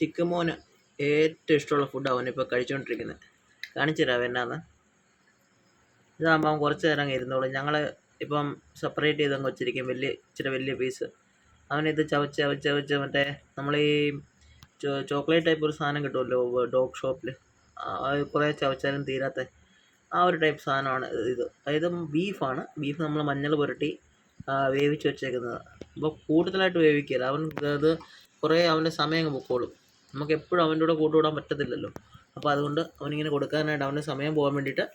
Chicken മോന് ഏറ്റവും ഇഷ്ടമുള്ള ഫുഡ് അവനിപ്പോൾ കഴിച്ചുകൊണ്ടിരിക്കുന്നത് കാണിച്ചു തരാം എന്നാന്ന്. ഇതാകുമ്പോൾ അവൻ കുറച്ച് നേരം ഇരുന്നോളൂ. ഞങ്ങൾ ഇപ്പം സെപ്പറേറ്റ് ചെയ്തങ്ങ് വെച്ചിരിക്കും. വലിയ ഇച്ചിരി വലിയ പീസ് അവനിത് ചവച്ച് ചവച്ച് ചവച്ച് മറ്റേ നമ്മൾ ഈ ചോക്ലേറ്റ് ടൈപ്പ് ഒരു സാധനം കിട്ടുമല്ലോ ഡോഗ് ഷോപ്പിൽ കുറേ ചവച്ചാലും തീരാത്ത ആ ഒരു ടൈപ്പ് സാധനമാണ് ഇത്. അതായത് ബീഫാണ് ബീഫ് നമ്മൾ മഞ്ഞൾ പുരട്ടി വേവിച്ച് വെച്ചേക്കുന്നത്. അപ്പോൾ കൂടുതലായിട്ട് വേവിക്കില്ല. അവൻ അത് കുറേ അവന്റെ സമയം പൊക്കോളും. നമുക്ക് എപ്പോഴും അവന്റെ കൂടെ കൂട്ടുകൂടാൻ പറ്റത്തില്ലല്ലോ. അപ്പോൾ അതുകൊണ്ട് അവനിങ്ങനെ കൊടുക്കാനായിട്ട് അവന്റെ സമയം പോകാൻ വേണ്ടിയിട്ട്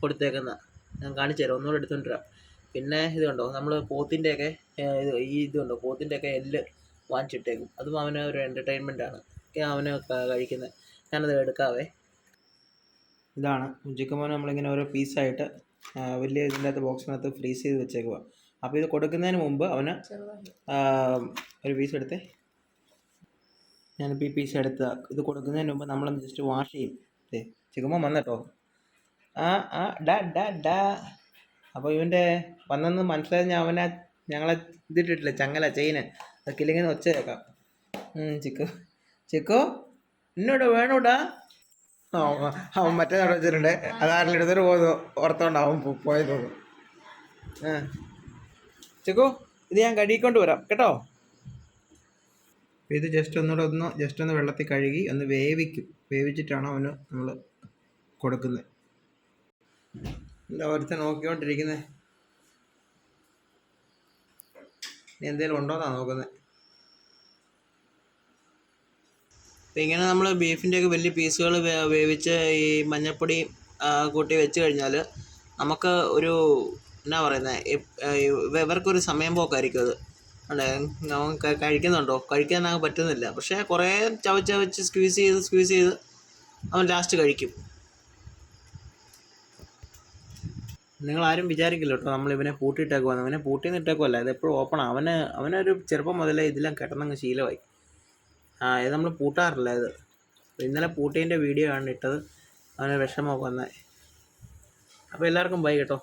കൊടുത്തേക്കുന്ന. ഞാൻ കാണിച്ചു തരാം. ഒന്നുകൂടെ എടുത്തുകൊണ്ട് വരാം. പിന്നെ ഇത് കണ്ടോ? നമ്മൾ പോത്തിന്റെയൊക്കെ ഇത് ഈ ഇത് കണ്ടോ? പോത്തിന്റെയൊക്കെ എല്ല് വാങ്ങിച്ചിട്ടേക്കും. അതും അവന് ഒരു എന്റർടൈൻമെന്റ് ആണ്. ഒക്കെ അവന് കഴിക്കുന്നത് ഞാനത് എടുക്കാവേ. ഇതാണ്. ചിക്കൻ നമ്മളിങ്ങനെ ഓരോ പീസായിട്ട് വലിയ ഇതിന്റെ അകത്ത് ബോക്സിനകത്ത് ഫ്രീസ് ചെയ്ത് വെച്ചേക്കുക അപ്പോൾ ഇത് കൊടുക്കുന്നതിന് മുമ്പ് അവന് ഒരു പീസ് എടുത്തേ. ഞാനിപ്പോൾ ഈ പീസ് എടുത്ത ഇത് കൊടുക്കുന്നതിന് മുമ്പ് നമ്മളൊന്ന് ജസ്റ്റ് വാഷ് ചെയ്യും. അതെ ചിക്കൻ മോൻ വന്നട്ടോ? ആ ആ ഡാ ഡാ ഡാ. അപ്പോൾ ഇവന്റെ വന്നെന്ന് മനസ്സിലായത് ഞാൻ അവനെ ഞങ്ങളെ ഇതിട്ടിട്ടില്ല ചങ്ങല ചെയിന്. അതൊക്കെ ഇല്ലെങ്കിൽ ഒച്ച കേൾക്കാം ചിക്കു. ചിക്കു എന്നോട് വേണോടാ? അവൻ മറ്റേ അവിടെ വെച്ചിട്ടുണ്ട്. അത് എടുത്തിട്ട് പോകുന്നു ഓർത്തോണ്ടാവും പോയത്? ആ. ചിക്കു ഇത് ഞാൻ കഴുകിക്കൊണ്ട് വരാം കേട്ടോ? ഇത് ജസ്റ്റ് ഒന്നുകൂടെ ഒന്ന് ജസ്റ്റ് ഒന്ന് വെള്ളത്തിൽ കഴുകി ഒന്ന് വേവിക്കും. വേവിച്ചിട്ടാണ് അവന് നമ്മൾ കൊടുക്കുന്നത്. എന്താ ഒരുത്തൻ നോക്കിക്കൊണ്ടിരിക്കുന്നത് ഇനി എന്തെങ്കിലും ഉണ്ടോന്നാണ് നോക്കുന്നത് അപ്പം ഇങ്ങനെ നമ്മൾ ബീഫിന്റെയൊക്കെ വലിയ പീസുകൾ വേവിച്ച് ഈ മഞ്ഞൾപ്പൊടി കൂട്ടി വെച്ച് കഴിഞ്ഞാൽ നമുക്ക് ഒരു എന്നാ പറയുന്നത് ഇവർക്കൊരു സമയം പോക്കായിരിക്കും അത്. അല്ലേ? നമുക്ക് കഴിക്കുന്നുണ്ടോ? കഴിക്കാൻ ആ പറ്റുന്നില്ല. പക്ഷേ കുറേ ചവച്ച് ചവച്ച് സ്ക്വീസ് ചെയ്ത് സ്ക്വീസ് ചെയ്ത് അവൻ ലാസ്റ്റ് കഴിക്കും. നിങ്ങളാരും വിചാരിക്കില്ല കേട്ടോ നമ്മൾ ഇവനെ പൂട്ടിയിട്ടേക്കുവാന്ന് അവനെ പൂട്ടിന്ന് ഇട്ടേക്കുമല്ല ഇത് എപ്പോഴും ഓപ്പൺ അവന് അവനൊരു ചെറുപ്പം മുതലേ ഇതെല്ലാം കിടന്നങ്ങ് ശീലമായി. ആ ഇത് നമ്മൾ പൂട്ടാറില്ല ഇത്. ഇന്നലെ പൂട്ടീന്റെ വീഡിയോ ആണ് ഇട്ടത്. അവന് വിഷമമൊക്കെ വന്നത് അപ്പോൾ എല്ലാവർക്കും ബൈ കേട്ടോ.